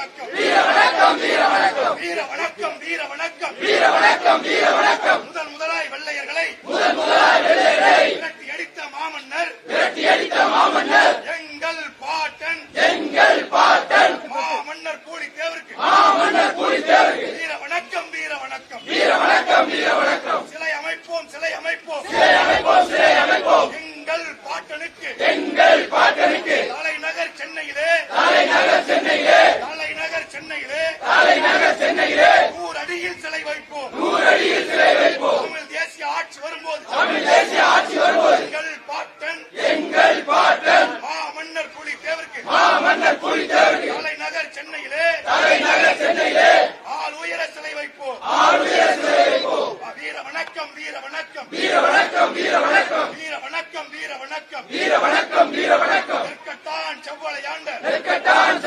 வீர வணக்கம் வீர வணக்கம் வீர வணக்கம் வீர வணக்கம் வீர வணக்கம் முதல் முதலாய் வெள்ளையர்களை முதன் முதலாய் வெள்ளையரை விரட்டி அடித்த மாமன்னர் விரட்டி அடித்த மாமன்னர். எங்கள் பாட்டன். எங்கள் பாட்டன். மாமன்னர் பூலி தேவருக்கு மாமன்னர் பூலித்தேவருக்கு வீர வணக்கம் வீர வணக்கம் வீர வணக்கம் வீர வணக்கம் சிலை அமைப்போம் சிலை அமைப்போம். சிலை அமைப்போம் சிலை அமைப்போம். எங்கள் பாட்டனுக்கு. எங்கள் பாட்டனுக்கு. தலைநகர் சென்னையிலே. தலைநகர் சென்னையிலே தலைநகர் சென்னையிலே நூறு அடியில் சிலை வைப்போம். நூறு அடியில் சிலை வைப்போம். தமிழ் தேசிய ஆட்சி வரும்போது தமிழ் தேசிய ஆட்சி வரும்போது எங்கள் பாட்டன் எங்கள் பாட்டன் மாமன்னர் புலி தேவருக்கு மாமன்னர் பூலித்தேவருக்கு தலைநகர் சென்னையிலே தலைநகர் சென்னையிலே ஆள் உயர சிலை வைப்போம். ஆளுடைய சிலை வைப்போம். வீர வணக்கம் வீர வணக்கம். வீர வணக்கம் வீர வணக்கம். வீர வணக்கம் வீர வணக்கம். வீர வணக்கம் வீர வணக்கம். நெற்கட்டான் செவ்வையான எங்கள் பாட்டன்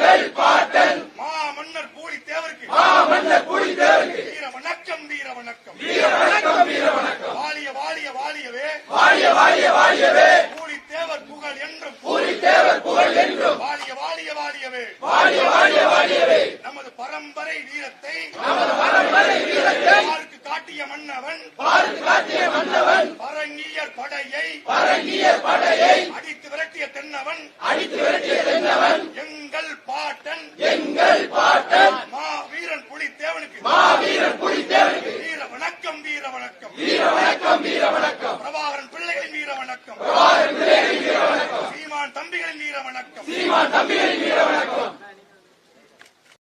எங்கள் பாட்டன் மாமன்னர் பூலி தேவருக்கு. மாமன்னர் பூலித்தேவருக்கு வீர வணக்கம் வீர வணக்கம். வீர வணக்கம் வீர வணக்கம். வாலிய வாலிய வாலியவே. வாழிய வாழிய வாழியவே பூலி தேவர் புகழ் என்றும். பூலித்தேவர் புகழ் என்றும். வாலிய வாலிய வாலியவே. வாழிய வாழிய வாழியவே நமது பரம்பரை வீரத்தை நமது பரம்பரை வீரத்தை யாருக்கு காட்டிய மன்னவன். பார்த்து காட்டிய மன்னவன். பரங்கியர் படையை பரங்கியர் படையை அடித்து விரட்டிய தென்னவன். அடித்து விரட்டிய தென்னவன். வணக்கம். வீர வணக்கம் வீர வணக்கம். பிரபாகரன் பிள்ளைகளின் வீர வணக்கம். பிரபாகரன் பிள்ளைகளின் வீர வணக்கம். சீமான் தம்பிகளின் வீர வணக்கம். சீமான் தம்பிகளின் வீர வணக்கம்.